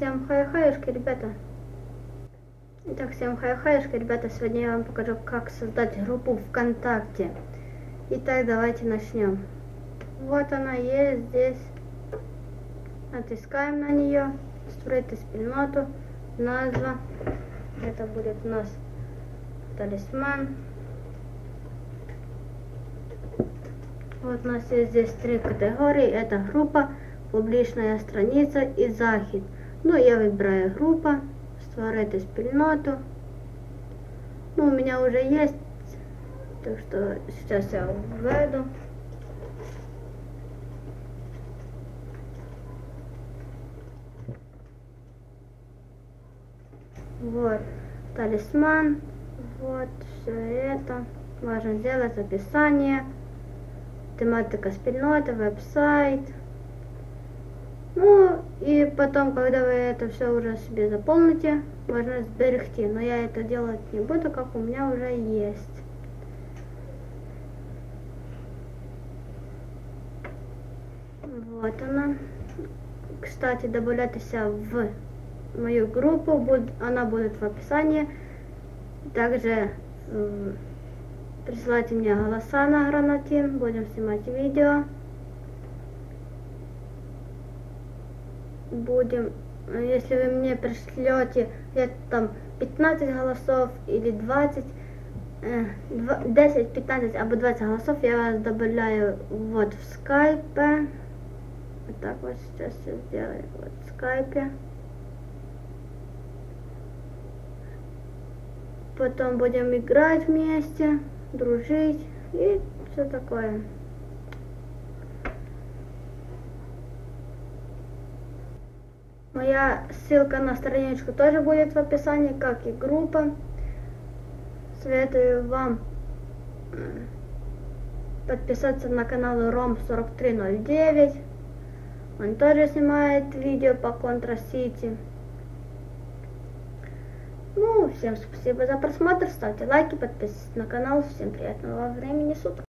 всем хай-хаюшки, ребята. Итак, всем хай-хаюшки, ребята. Сегодня я вам покажу, как создать группу ВКонтакте. Итак, давайте начнем. Вот она есть здесь. Натискаем на нее. Створити спільноту. Назва. Это будет у нас талисман. Вот у нас есть здесь три категории. Это группа, публичная страница и захід. Ну, я выбираю группа, створити спільноту. Ну, у меня уже есть, так что сейчас я введу. Вот, талисман, вот, все это. Важно сделать описание, тематика спільноти, веб-сайт. Ну, и потом, когда вы это все уже себе заполните, можно сберегти. Но я это делать не буду, как у меня уже есть. Вот она. Кстати, добавляйтесь в мою группу, буд- она будет в описании. Также присылайте мне голоса на гранатин, будем снимать видео. Будем, э, если вы мне пришлете где-то там 15 голосов или 20, э, два- 10, 15 або 20 голосов, я вас добавляю вот в скайпе. Вот так вот сейчас все сделаю. Вот в скайпе. Потом будем играть вместе, дружить и все такое. Моя ссылка на страничку тоже будет в описании, как и группа. Советую вам подписаться на канал Ром4309. Он тоже снимает видео по Контра Сити. Ну, всем спасибо за просмотр, ставьте лайки, подписывайтесь на канал. Всем приятного времени суток.